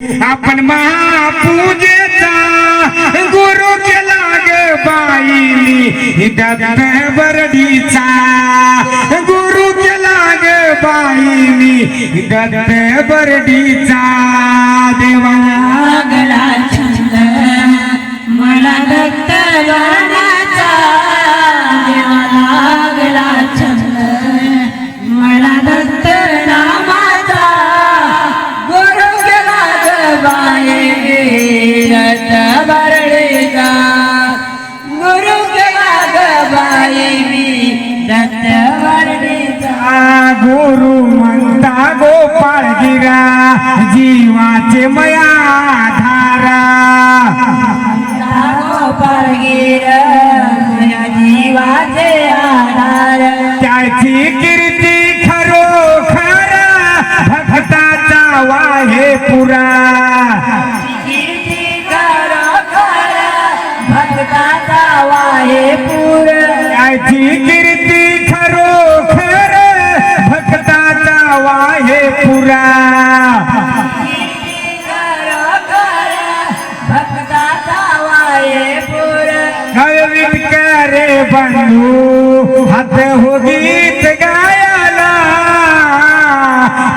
आपण महापूजेचा गुरु केला ग बाईनी दत्त बरडीचा गुरु केला ग बाईनी दत्त बरडीचा देवा गुरु म्हणता गोपाळगिरा जीवाचे मया धारा. जीवाचे आधार. त्याची कीर्ती खरोखर भक्ताचा वाहे पुरा. कीर्ती खरोखर भक्ताचा वाहे पूर. त्याची कीर्ती बंधू हात हो गीत गायला.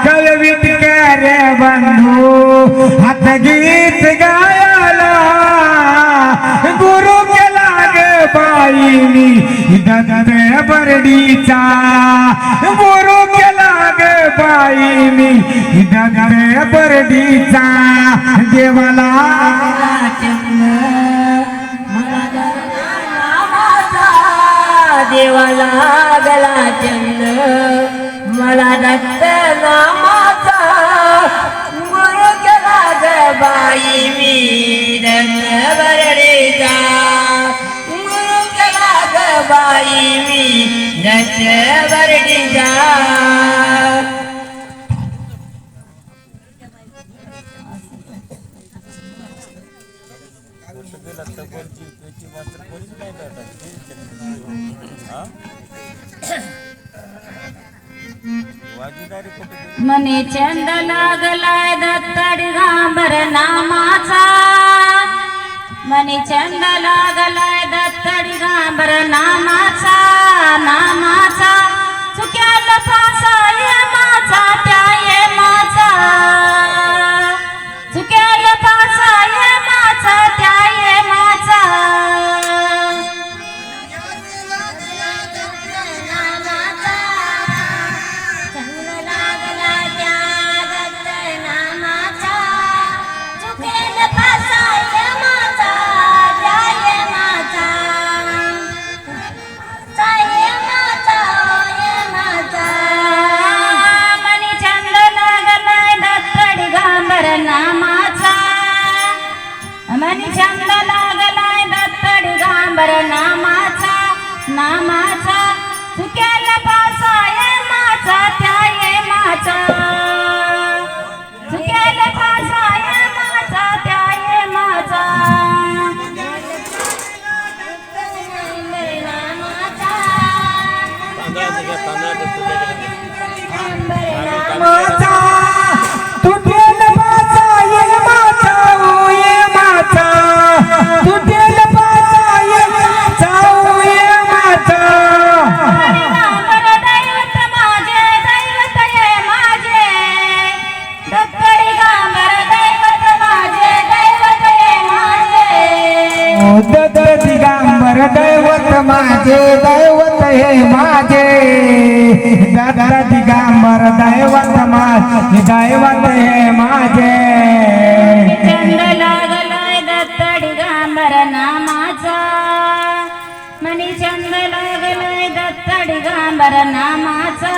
कळवीत रे बंधू हात गीत गायला. गुरु केला ग बाईनी दत्त बरडीचा. गुरु केला ग बाईनी दत्त बरडीचा. देवाला लागला चंद मला दत्त नामाचा. गुरु केला बाई मी दत्त बरडेचा गुरु केला बाई मी दत्त सगळे लक्षात कोणची त्याची मात्र कोणीच नाही बरडेचा मने चंद लागलाय दत्तड गांबर नामाचा. मने चंद लागलाय दत्तड गांबर नामाचा नामाचा. चुक्याला फासा ये माचा त्या ये माचा. चुक्याला फासा ये माचा गांबर नामाचा नामाचा. चुक्याला पासा ये माचा त्या ये माचा चुक्याला पासा ये माचा त्या ये माचा नामाचा माझे दैवत हे माझे. दत्त दिगांबर दैवत माझे दैवत हे माझे. चंद लागलाय दत्तडी गांबर नामाचा मनी चंद लागलाय दत्तडी गांबर नामाचा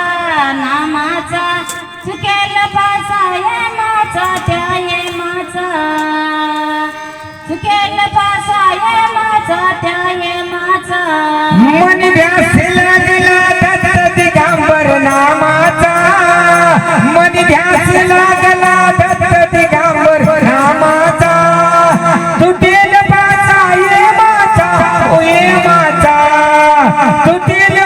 नामाचा चुकेल पासा ये माचा त्या ये माचा. सुकेल पासा ये माझा त्या ये माझा. मन व्यासेला दिला ददर दिगंबर नामाचा. मन व्यासेला दिला ददर दिगंबर नामाचा. तुटेल पासा ये माझा ओ ये माझा. तुटेल